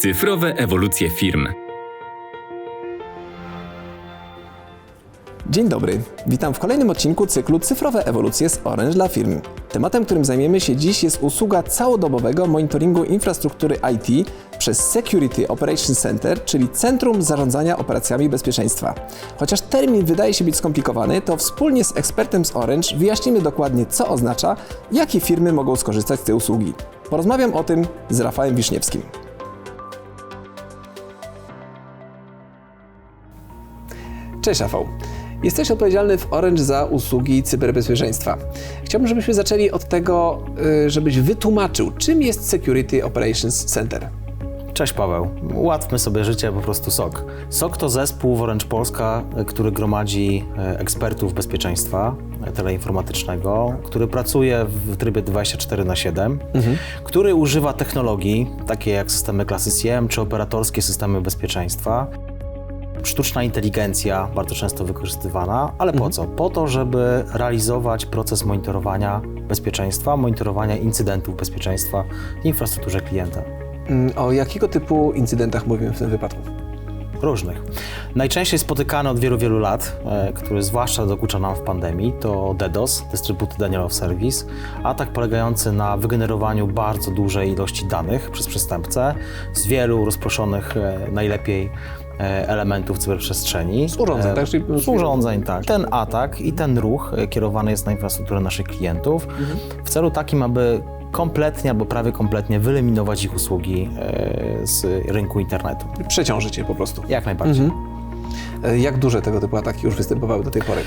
Cyfrowe ewolucje firm. Dzień dobry, witam w kolejnym odcinku cyklu Cyfrowe ewolucje z Orange dla firm. Tematem, którym zajmiemy się dziś jest usługa całodobowego monitoringu infrastruktury IT przez Security Operations Center, czyli Centrum Zarządzania Operacjami Bezpieczeństwa. Chociaż termin wydaje się być skomplikowany, to wspólnie z ekspertem z Orange wyjaśnimy dokładnie, co oznacza, jakie firmy mogą skorzystać z tej usługi. Porozmawiam o tym z Rafałem Wiszniewskim. Cześć Rafał. Jesteś odpowiedzialny w Orange za usługi cyberbezpieczeństwa. Chciałbym, żebyśmy zaczęli od tego, y, żebyś wytłumaczył, czym jest Security Operations Center. Cześć Paweł. Ułatwmy sobie życie po prostu SOK. SOK to zespół w Orange Polska, e, który gromadzi e, ekspertów bezpieczeństwa teleinformatycznego, który pracuje w trybie 24 na 7, który używa technologii takie jak systemy klasy CM czy operatorskie systemy bezpieczeństwa. Sztuczna inteligencja bardzo często wykorzystywana, ale po co? Po to, żeby realizować proces monitorowania bezpieczeństwa, monitorowania incydentów bezpieczeństwa w infrastrukturze klienta. Mm, O jakiego typu incydentach mówimy w tym wypadku? Różnych. Najczęściej spotykany od wielu, wielu lat, e, który zwłaszcza dokucza nam w pandemii, to DDoS, Distributed Denial of Service, atak polegający na wygenerowaniu bardzo dużej ilości danych przez przestępcę z wielu rozproszonych, e, najlepiej elementów cyberprzestrzeni. Z urządzeń, E, tak? Czyli- Z urządzeń, tak. Ten atak i ten ruch e, kierowany jest na infrastrukturę naszych klientów w celu takim, aby kompletnie albo prawie kompletnie wyeliminować ich usługi e, z rynku internetu. Przeciążyć je po prostu. Jak najbardziej. E, Jak duże tego typu ataki już występowały do tej pory?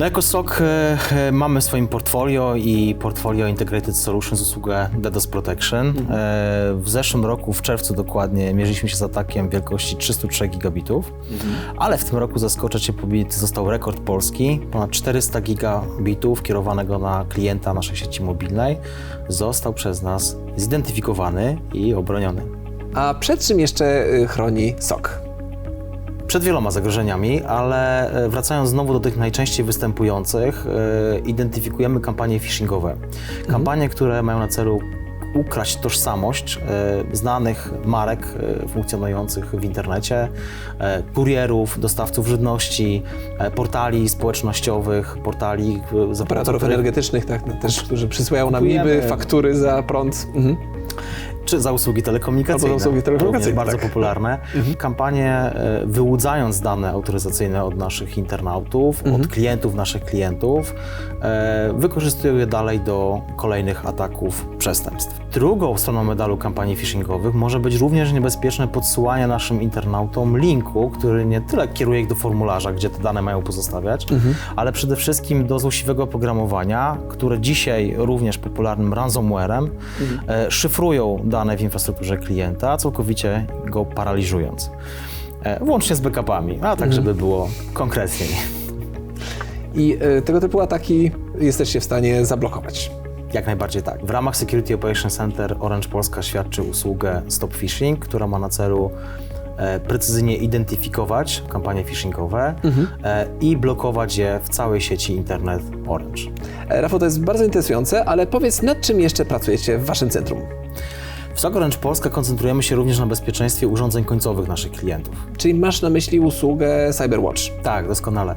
No jako SOC e, e, mamy w swoim portfolio i portfolio Integrated Solutions usługę DDoS Protection. E, w zeszłym roku, w czerwcu dokładnie, mierzyliśmy się z atakiem wielkości 303 gigabitów, ale w tym roku zaskoczę Cię, pobity został rekord polski. Ponad 400 gigabitów kierowanego na klienta naszej sieci mobilnej został przez nas zidentyfikowany i obroniony. A przed czym jeszcze y, chroni SOK? Przed wieloma zagrożeniami, ale e, wracając znowu do tych najczęściej występujących, e, identyfikujemy kampanie phishingowe. Kampanie, które mają na celu ukraść tożsamość e, znanych marek e, funkcjonujących w internecie, e, kurierów, dostawców żywności, e, portali społecznościowych, portali e, Operatorów energetycznych, tak, no, też, którzy przysyłają nam niby faktury za prąd. Mhm. Czy za usługi telekomunikacyjne. Albo za usługi telekomunikacyjne, bardzo tak. popularne. Kampanie e, wyłudzając dane autoryzacyjne od naszych internautów, od klientów naszych klientów, e, wykorzystują je dalej do kolejnych ataków przestępstw. Drugą stroną medalu kampanii phishingowych może być również niebezpieczne podsyłanie naszym internautom linku, który nie tyle kieruje ich do formularza, gdzie te dane mają pozostawiać, ale przede wszystkim do złośliwego oprogramowania, które dzisiaj również popularnym ransomwarem e, szyfrują dane w infrastrukturze klienta, całkowicie go paraliżując. E, Włącznie z backupami, a tak, żeby było konkretniej. I y, tego typu ataki jesteście w stanie zablokować. Jak najbardziej tak. W ramach Security Operations Center Orange Polska świadczy usługę Stop Phishing, która ma na celu e, precyzyjnie identyfikować kampanie phishingowe e, i blokować je w całej sieci internet Orange. E, Rafał, to jest bardzo interesujące, ale powiedz, nad czym jeszcze pracujecie w waszym centrum? W Orange Polska koncentrujemy się również na bezpieczeństwie urządzeń końcowych naszych klientów. Czyli masz na myśli usługę Cyberwatch. Tak, doskonale.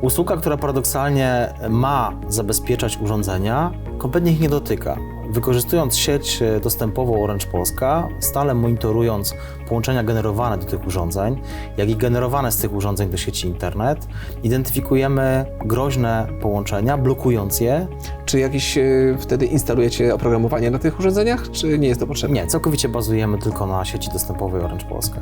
Usługa, która paradoksalnie ma zabezpieczać urządzenia, kompletnie ich nie dotyka. Wykorzystując sieć e, dostępową Orange Polska, stale monitorując połączenia generowane do tych urządzeń, jak i generowane z tych urządzeń do sieci internet, identyfikujemy groźne połączenia, blokując je. Czy jakieś y, wtedy instalujecie oprogramowanie na tych urządzeniach, czy nie jest to potrzebne? Nie, całkowicie bazujemy tylko na sieci dostępowej Orange Polska.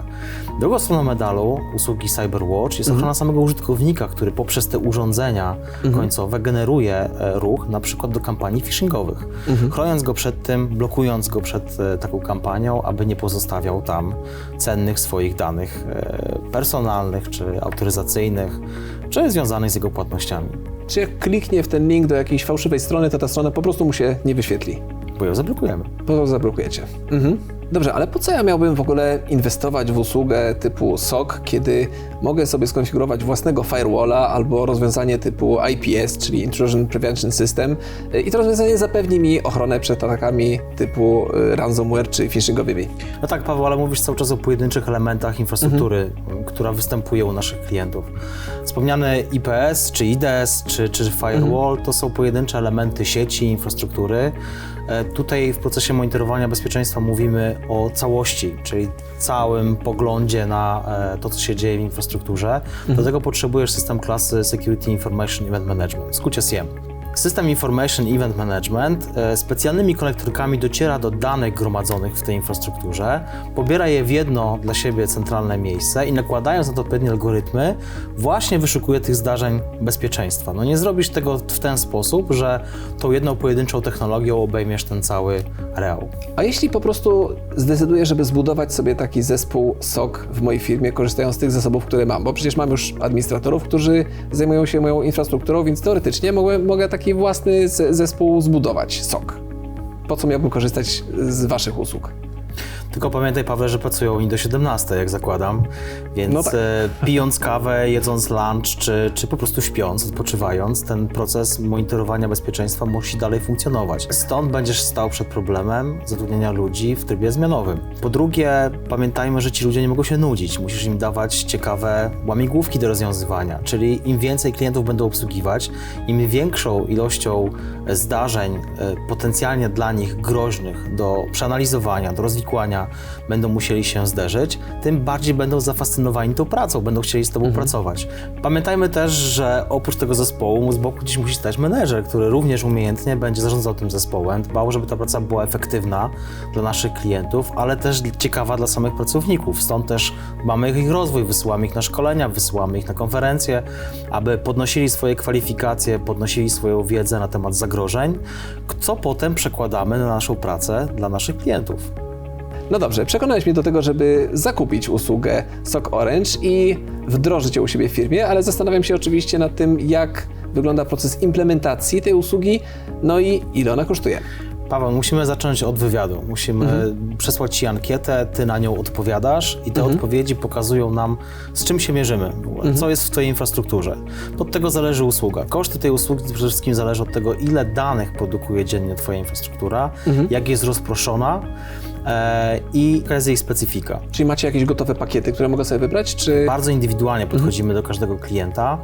Drugą stroną medalu usługi Cyberwatch jest ochrona samego użytkownika, który poprzez te urządzenia końcowe generuje e, ruch, na przykład do kampanii phishingowych, chroniąc go przed tym, blokując go przed e, taką kampanią, aby nie pozostawiał tam cennych swoich danych e, personalnych czy autoryzacyjnych, czy związanych z jego płatnościami, Czy jak kliknie w ten link do jakiejś fałszywej strony, to ta strona po prostu mu się nie wyświetli? bo ją zablokujemy. Po to zablokujecie. Mhm. Dobrze, ale po co ja miałbym w ogóle inwestować w usługę typu SOC, kiedy mogę sobie skonfigurować własnego firewalla albo rozwiązanie typu IPS, czyli Intrusion Prevention System i to rozwiązanie zapewni mi ochronę przed atakami typu y, ransomware czy phishingowymi. No tak, Paweł, ale mówisz cały czas o pojedynczych elementach infrastruktury, która występuje u naszych klientów. Wspomniane IPS, czy IDS, czy, czy firewall to są pojedyncze elementy sieci, infrastruktury. E, Tutaj w procesie monitorowania bezpieczeństwa mówimy o całości, czyli całym poglądzie na e, to, co się dzieje w infrastrukturze. Do tego potrzebujesz system klasy Security Information Event Management, w skrócie SIEM. System Information Event Management e, specjalnymi konektorkami dociera do danych gromadzonych w tej infrastrukturze, pobiera je w jedno dla siebie centralne miejsce i nakładając na to odpowiednie algorytmy, właśnie wyszukuje tych zdarzeń bezpieczeństwa. No nie zrobisz tego w ten sposób, że tą jedną pojedynczą technologią obejmiesz ten cały reał. A jeśli po prostu zdecyduję, żeby zbudować sobie taki zespół SOC w mojej firmie, korzystając z tych zasobów, które mam, bo przecież mam już administratorów, którzy zajmują się moją infrastrukturą, więc teoretycznie mogę, mogę taki własny z- zespół zbudować, SOC. Po co miałbym korzystać z Waszych usług? Tylko pamiętaj, Pawle, że pracują oni do 17, jak zakładam, więc No tak. e, pijąc kawę, jedząc lunch, czy, czy po prostu śpiąc, odpoczywając, ten proces monitorowania bezpieczeństwa musi dalej funkcjonować. Stąd będziesz stał przed problemem zatrudnienia ludzi w trybie zmianowym. Po drugie, pamiętajmy, że ci ludzie nie mogą się nudzić. Musisz im dawać ciekawe łamigłówki do rozwiązywania, czyli im więcej klientów będą obsługiwać, im większą ilością zdarzeń e, potencjalnie dla nich groźnych do przeanalizowania, do rozwikłania będą musieli się zderzyć, tym bardziej będą zafascynowani tą pracą, będą chcieli z Tobą pracować. Pamiętajmy też, że oprócz tego zespołu z boku gdzieś musi stać menedżer, który również umiejętnie będzie zarządzał tym zespołem, dbał, żeby ta praca była efektywna dla naszych klientów, ale też ciekawa dla samych pracowników. Stąd też mamy ich rozwój, wysyłamy ich na szkolenia, wysyłamy ich na konferencje, aby podnosili swoje kwalifikacje, podnosili swoją wiedzę na temat zagrożeń, co potem przekładamy na naszą pracę dla naszych klientów. No dobrze, przekonałeś mnie do tego, żeby zakupić usługę SOC Orange i wdrożyć ją u siebie w firmie, ale zastanawiam się oczywiście nad tym, jak wygląda proces implementacji tej usługi, no i ile ona kosztuje. Paweł, musimy zacząć od wywiadu. Musimy przesłać Ci ankietę, Ty na nią odpowiadasz i te odpowiedzi pokazują nam, z czym się mierzymy, ogóle, co jest w Twojej infrastrukturze. Od tego zależy usługa. Koszty tej usługi przede wszystkim zależą od tego, ile danych produkuje dziennie Twoja infrastruktura, jak jest rozproszona e, i jaka jest jej specyfika. Czyli macie jakieś gotowe pakiety, które mogę sobie wybrać, czy... Bardzo indywidualnie podchodzimy do każdego klienta.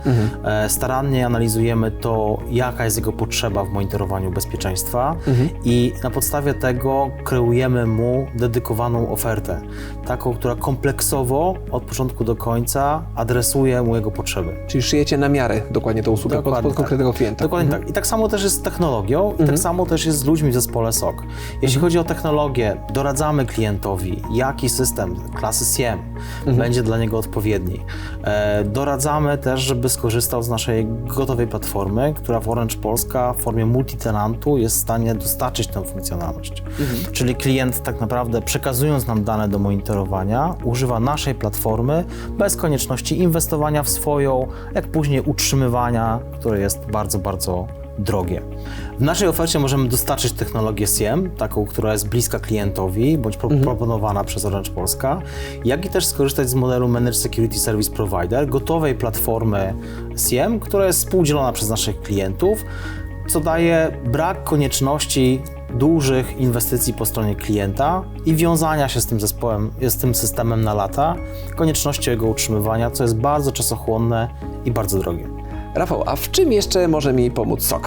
E, Starannie analizujemy to, jaka jest jego potrzeba w monitorowaniu bezpieczeństwa i na podstawie tego kreujemy mu dedykowaną ofertę. Taką, która kompleksowo od początku do końca adresuje mu jego potrzeby. Czyli szyjecie na miarę dokładnie tą usługę pod, Dokładnie pod konkretnego klienta. Dokładnie tak. I tak samo też jest z technologią i tak samo też jest z ludźmi w zespole SOC. Jeśli chodzi o technologię, doradzamy klientowi, jaki system klasy SIEM będzie dla niego odpowiedni. E, doradzamy też, żeby skorzystał z naszej gotowej platformy, która w Orange Polska w formie multitenantu jest w stanie dostarczyć tę funkcjonalność. Czyli klient tak naprawdę przekazując nam dane do monitorowania, używa naszej platformy bez konieczności inwestowania w swoją, jak później utrzymywania, które jest bardzo, bardzo drogie. W naszej ofercie możemy dostarczyć technologię SIEM, taką, która jest bliska klientowi, bądź pro- proponowana przez Orange Polska, jak i też skorzystać z modelu Managed Security Service Provider, gotowej platformy SIEM, która jest współdzielona przez naszych klientów, co daje brak konieczności dużych inwestycji po stronie klienta i wiązania się z tym zespołem, z tym systemem na lata, konieczności jego utrzymywania, co jest bardzo czasochłonne i bardzo drogie. Rafał, a w czym jeszcze może mi pomóc SOC?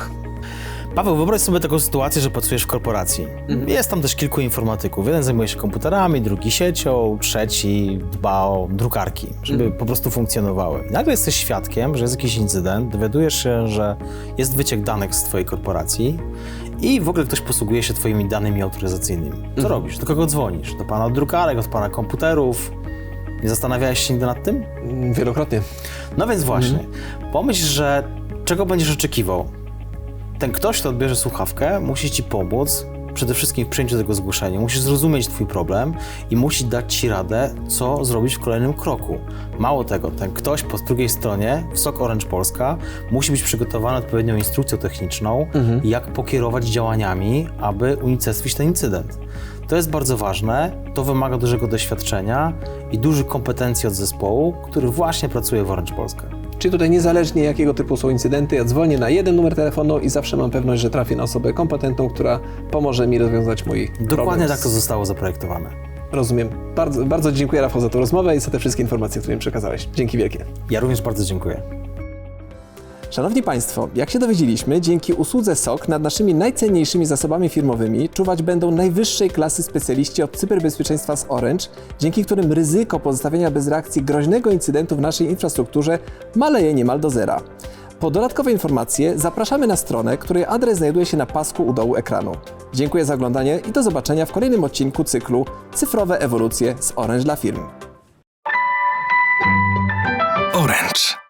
Paweł, wyobraź sobie taką sytuację, że pracujesz w korporacji. Jest tam też kilku informatyków. Jeden zajmuje się komputerami, drugi siecią, trzeci dba o drukarki, żeby po prostu funkcjonowały. Nagle jesteś świadkiem, że jest jakiś incydent, dowiadujesz się, że jest wyciek danych z twojej korporacji i w ogóle ktoś posługuje się twoimi danymi autoryzacyjnymi. Co robisz? Do kogo dzwonisz? Do pana drukarek, od pana komputerów? Nie zastanawiałeś się nigdy nad tym? Mm, Wielokrotnie. No więc właśnie, pomyśl, że czego będziesz oczekiwał? Ten ktoś, kto odbierze słuchawkę, musi ci pomóc przede wszystkim w przyjęciu tego zgłoszenia. Musi zrozumieć twój problem i musi dać ci radę, co zrobić w kolejnym kroku. Mało tego, ten ktoś po drugiej stronie, w SOC Orange Polska, musi być przygotowany odpowiednią instrukcją techniczną, jak pokierować działaniami, aby unicestwić ten incydent. To jest bardzo ważne, to wymaga dużego doświadczenia i dużych kompetencji od zespołu, który właśnie pracuje w Orange Polska. Czyli tutaj niezależnie jakiego typu są incydenty, ja dzwonię na jeden numer telefonu i zawsze mam pewność, że trafię na osobę kompetentną, która pomoże mi rozwiązać mój problem. Dokładnie tak to zostało zaprojektowane. Rozumiem. Bardzo, bardzo dziękuję Rafał za tę rozmowę i za te wszystkie informacje, które mi przekazałeś. Dzięki wielkie. Ja również bardzo dziękuję. Szanowni Państwo, jak się dowiedzieliśmy, dzięki usłudze SOK nad naszymi najcenniejszymi zasobami firmowymi czuwać będą najwyższej klasy specjaliści od cyberbezpieczeństwa z Orange, dzięki którym ryzyko pozostawienia bez reakcji groźnego incydentu w naszej infrastrukturze maleje niemal do zera. Po dodatkowe informacje zapraszamy na stronę, której adres znajduje się na pasku u dołu ekranu. Dziękuję za oglądanie i do zobaczenia w kolejnym odcinku cyklu Cyfrowe ewolucje z Orange dla firm. Orange.